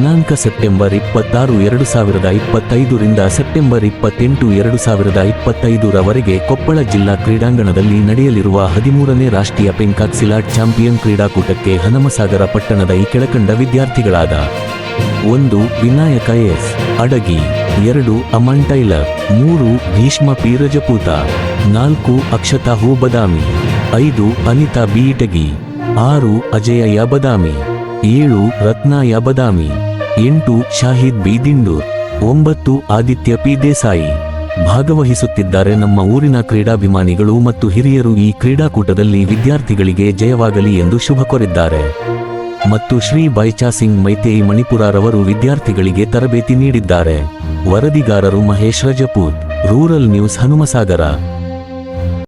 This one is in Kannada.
ದಿನಾಂಕ ಸೆಪ್ಟೆಂಬರ್ ಇಪ್ಪತ್ತಾರು, ಎರಡು ಸಾವಿರದ ಇಪ್ಪತ್ತೈದರಿಂದ ಸೆಪ್ಟೆಂಬರ್ ಇಪ್ಪತ್ತೆಂಟು, ಎರಡು ಸಾವಿರದ ಇಪ್ಪತ್ತೈದರವರೆಗೆ ಕೊಪ್ಪಳ ಜಿಲ್ಲಾ ಕ್ರೀಡಾಂಗಣದಲ್ಲಿ ನಡೆಯಲಿರುವ ಹದಿಮೂರನೇ ರಾಷ್ಟ್ರೀಯ ಪೆಂಕಾಕ್ಸಿಲಾಟ್ ಚಾಂಪಿಯನ್ ಕ್ರೀಡಾಕೂಟಕ್ಕೆ ಹನಮಸಾಗರ ಪಟ್ಟಣದ ಈ ಕೆಳಕಂಡ ವಿದ್ಯಾರ್ಥಿಗಳಾದ ಒಂದು ವಿನಾಯಕ ಎಸ್, ಅಡಗಿ, ಎರಡು ಅಮನ್ ಟೈಲರ್, ಮೂರು ಭೀಷ್ಮ ಪೀರಜಪೂತ, ನಾಲ್ಕು ಅಕ್ಷತಾ ಹೂ ಬದಾಮಿ, ಐದು ಅನಿತಾ ಬಿ ಇಟಗಿ, ಆರು ಅಜಯ ಬದಾಮಿ, ಏಳು ರತ್ನ ಬದಾಮಿ ಎಂಟು ಶಾಹಿದ್ ಬಿ ಒಂಬತ್ತು ಆದಿತ್ಯ ಪಿ ದೇಸಾಯಿ. ಭಾಗವಹಿಸುತ್ತಿದ್ದಾರೆ ನಮ್ಮ ಊರಿನ ಕ್ರೀಡಾಭಿಮಾನಿಗಳು ಮತ್ತು ಹಿರಿಯರು ಈ ಕ್ರೀಡಾಕೂಟದಲ್ಲಿ ವಿದ್ಯಾರ್ಥಿಗಳಿಗೆ ಜಯವಾಗಲಿ ಎಂದು ಶುಭ ಕೋರಿದ್ದಾರೆ. ಮತ್ತು ಶ್ರೀ ಬೈಚಾ ಸಿಂಗ್ ಮೈತೇಯಿ ಮಣಿಪುರರವರು ವಿದ್ಯಾರ್ಥಿಗಳಿಗೆ ತರಬೇತಿ ನೀಡಿದ್ದಾರೆ. ವರದಿಗಾರರು ಮಹೇಶ್ ರಜಪೂತ್, ರೂರಲ್ ನ್ಯೂಸ್ ಹನುಮಸಾಗರ.